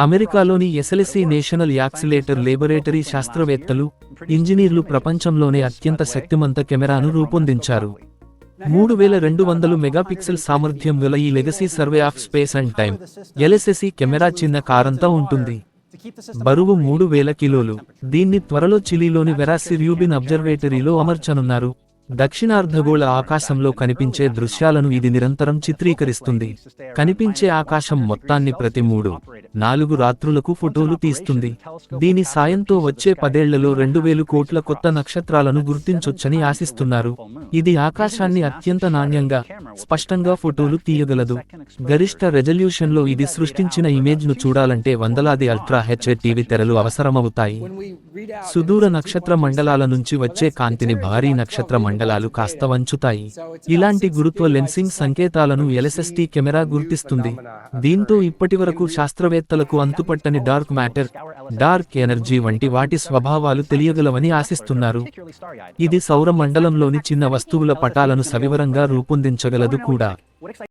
అమెరికాలోని ఎస్ఎల్ఎస్సీ national accelerator laboratory శాస్త్రవేత్తలు ఇంజనీర్లు ప్రపంచంలోనే అత్యంత శక్తిమంత కెమెరాను రూపొందించారు. మూడు వేల రెండు వందలు మెగాపిక్సెల్ సామర్థ్యం గల ఈ legacy survey of space and time LSSC camera చిన్న కారంతా ఉంటుంది. బరువు మూడు వేల కిలోలు. దీన్ని త్వరలో చిలీలోని వెరాసి ర్యూబిన్ అబ్జర్వేటరీలో అమర్చనున్నారు. దక్షిణార్ధగోళ ఆకాశంలో కనిపించే దృశ్యాలను ఇది నిరంతరం చిత్రీకరిస్తుంది. కనిపించే ఆకాశం మొత్తాన్ని ప్రతి మూడు నాలుగు రాత్రులకు ఫోటోలు తీస్తుంది. దీని సాయంతో వచ్చే పదేళ్ళలో రెండు వేలు కోట్ల కొత్త నక్షత్రాలను గుర్తించొచ్చని ఆశిస్తున్నారు. ఇది ఆకాశాన్ని అత్యంత నాణ్యంగా స్పష్టంగా ఫోటోలు తీయగలదు. గరిష్ట రెజల్యూషన్లో ఇది సృష్టించిన ఇమేజ్ను చూడాలంటే వందలాది అల్ట్రా హెచ్ఏ టీవీ తెరలు అవసరమవుతాయి. సుదూర నక్షత్ర మండలాల నుంచి వచ్చే కాంతిని భారీ నక్షత్ర మండలాలు కాస్త వంచుతాయి. ఇలాంటి గురుత్వ లెన్సింగ్ సంకేతాలను ఎల్ఎస్ఎస్టీ కెమెరా గుర్తిస్తుంది. దీంతో ఇప్పటివరకు శాస్త్రవేత్తలకు అంతుపట్టని డార్క్ మ్యాటర్ డార్క్ ఎనర్జీ వంటి వాటి స్వభావాలు తెలియగలవని ఆశిస్తున్నారు. ఇది సౌర మండలంలోని చిన్న వస్తువుల పటాలను సవివరంగా రూపొందించగలదు కూడా.